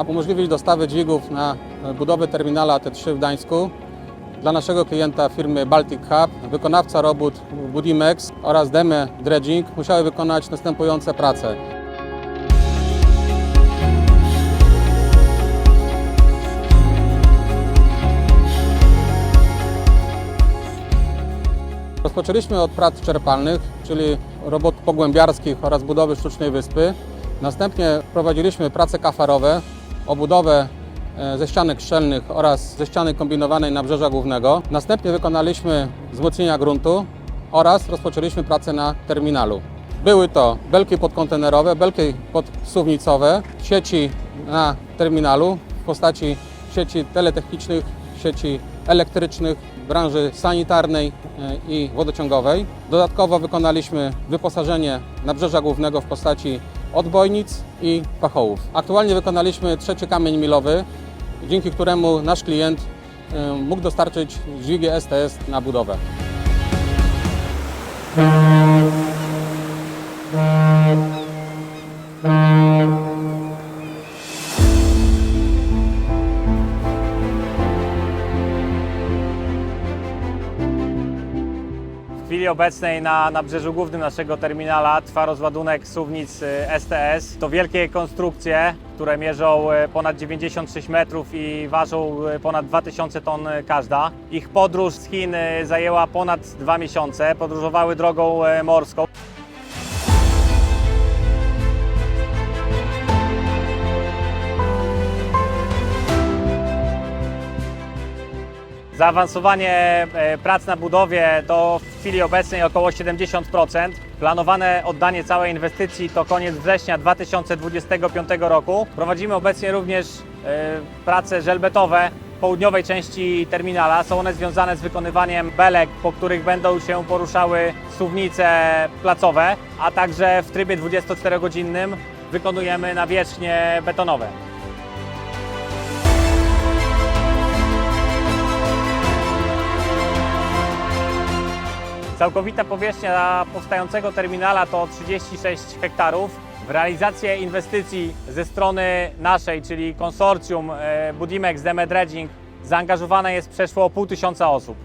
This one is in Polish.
a umożliwić dostawę dźwigów na budowę terminala T3 w Gdańsku dla naszego klienta firmy Baltic Hub, wykonawca robót Budimex oraz Deme Dredging musiały wykonać następujące prace. Rozpoczęliśmy od prac czerpalnych, czyli robót pogłębiarskich oraz budowy sztucznej wyspy. Następnie prowadziliśmy prace kafarowe, obudowę e, ze ścianek szczelnych oraz ze ściany kombinowanej nabrzeża głównego. Następnie wykonaliśmy wzmocnienia gruntu oraz rozpoczęliśmy pracę na terminalu. Były to belki podkontenerowe, belki podsuwnicowe, sieci na terminalu w postaci sieci teletechnicznych, sieci elektrycznych, branży sanitarnej e, i wodociągowej. Dodatkowo wykonaliśmy wyposażenie nabrzeża głównego w postaci odbojnic i pachołów. Aktualnie wykonaliśmy trzeci kamień milowy, dzięki któremu nasz klient e, mógł dostarczyć dźwigi STS na budowę. W chwili obecnej na nabrzeżu głównym naszego terminala trwa rozładunek suwnic y, STS. To wielkie konstrukcje, które mierzą y, ponad 96 metrów i ważą y, ponad 2000 ton y, każda. Ich podróż z Chin y, zajęła ponad dwa miesiące. Podróżowały drogą y, morską. Zaawansowanie e, prac na budowie to w chwili obecnej około 70%. Planowane oddanie całej inwestycji to koniec września 2025 roku. Prowadzimy obecnie również e, prace żelbetowe południowej części terminala. Są one związane z wykonywaniem belek, po których będą się poruszały suwnice placowe, a także w trybie 24-godzinnym wykonujemy nawierzchnie betonowe. Całkowita powierzchnia powstającego terminala to 36 hektarów. W realizację inwestycji ze strony naszej, czyli konsorcjum e, Budimex Deme Dredging, zaangażowane jest przeszło pół tysiąca osób.